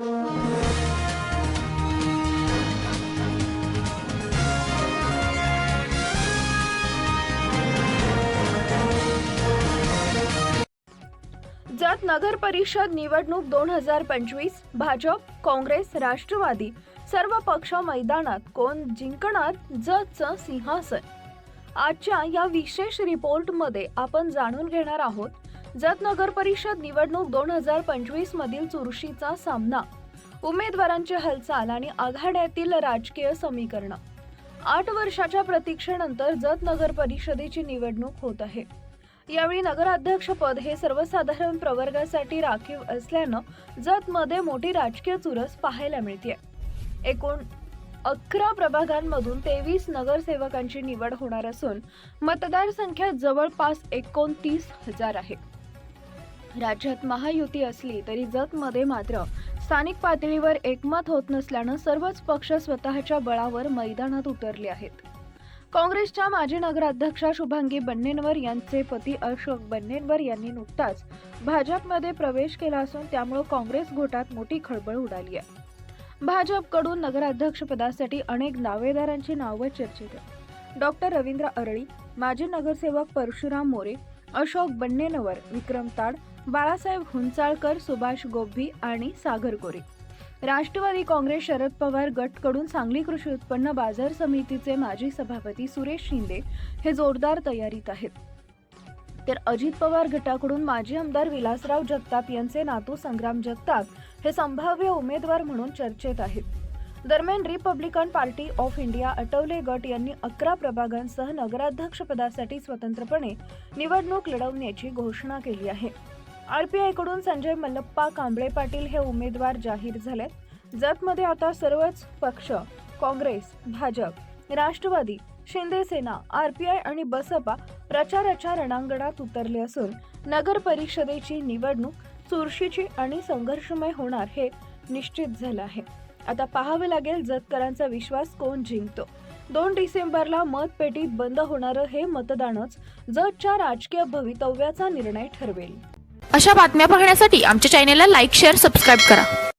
जत नगर परिषद निवडणूक दोन हजार पंचवीस भाजप काँग्रेस राष्ट्रवादी सर्व पक्ष मैदानात कोण जिंकणार जतचं सिंहासन? आजच्या या विशेष रिपोर्टमध्ये आपण जाणून घेणार आहोत जत नगर परिषद निवडणूक दोन हजार पंचवीस मधील चुरशीचा सामना. उमेदवारांची हालचाल आणि आघाड्यातील राजकीय समीकरण. आठ वर्षाच्या प्रतीक्षेनंतर जत नगर परिषदेची निवडणूक होत आहे. यावेळी नगराध्यक्षपद हे सर्वसाधारण प्रवर्गासाठी राखीव असल्यानं जतमध्ये मोठी राजकीय चुरस पाहायला मिळते एकूण अकरा प्रभागांमधून तेवीस नगरसेवकांची निवड होणार असून मतदारसंख्या जवळपास एकोणतीस हजार आहे. राज्यात महायुती असली तरी जतमध्ये मात्र स्थानिक पातळीवर एकमत होत नसल्यानं सर्वच पक्ष स्वतःच्या बळावर मैदानात उतरले आहेत. काँग्रेसच्या माजी नगराध्यक्षा शुभांगी बन्नेनवर यांचे पती अशोक बन्नेनवर यांनी नुकताच भाजपमध्ये प्रवेश केला असून त्यामुळे काँग्रेस गोटात मोठी खळबळ उडाली आहे. भाजपकडून नगराध्यक्षपदासाठी अनेक दावेदारांची नावं चर्चेत डॉक्टर रवींद्र अरळी माजी नगरसेवक परशुराम मोरे अशोक बन्नेनवर विक्रम ताड बाळासाहेब हुंचाळकर सुभाष गोभी आणि सागर कोरे. राष्ट्रवादी काँग्रेस शरद पवार गटकडून सांगली कृषी उत्पन्न बाजार समितीचे माजी सभापती सुरेश शिंदे हे जोरदार तयारीत आहेत. तर अजित पवार गटाकडून माजी आमदार विलासराव जगताप यांचे नातू संग्राम जगताप हे संभाव्य उमेदवार म्हणून चर्चेत आहेत. दरम्यान Republican Party of India Athawale गट यांनी अकरा प्रभागांसह नगराध्यक्षपदासाठी स्वतंत्रपणे निवडणूक लढवण्याची घोषणा केली आहे. आरपीआयकडून संजय मल्लप्पा कांबळे पाटील हे उमेदवार जाहीर झालेत जतमध्ये आता सर्वच पक्ष काँग्रेस भाजप राष्ट्रवादी शिंदे सेना आरपीआय आणि बसपा प्रचाराच्या रणांगणात उतरले असून नगर परिषदेची निवडणूक चुरशीची आणि संघर्षमय होणार हे निश्चित झालं आहे. आता पाहावं लागेल जतकरांचा विश्वास कोण जिंकतो. दोन डिसेंबरला मतपेटीत बंद होणारं हे मतदानच जतच्या राजकीय भवितव्याचा निर्णय ठरवेल. अशा बातम्या पाहण्यासाठी आमच्या चॅनेलला लाईक शेअर सबस्क्राईब करा.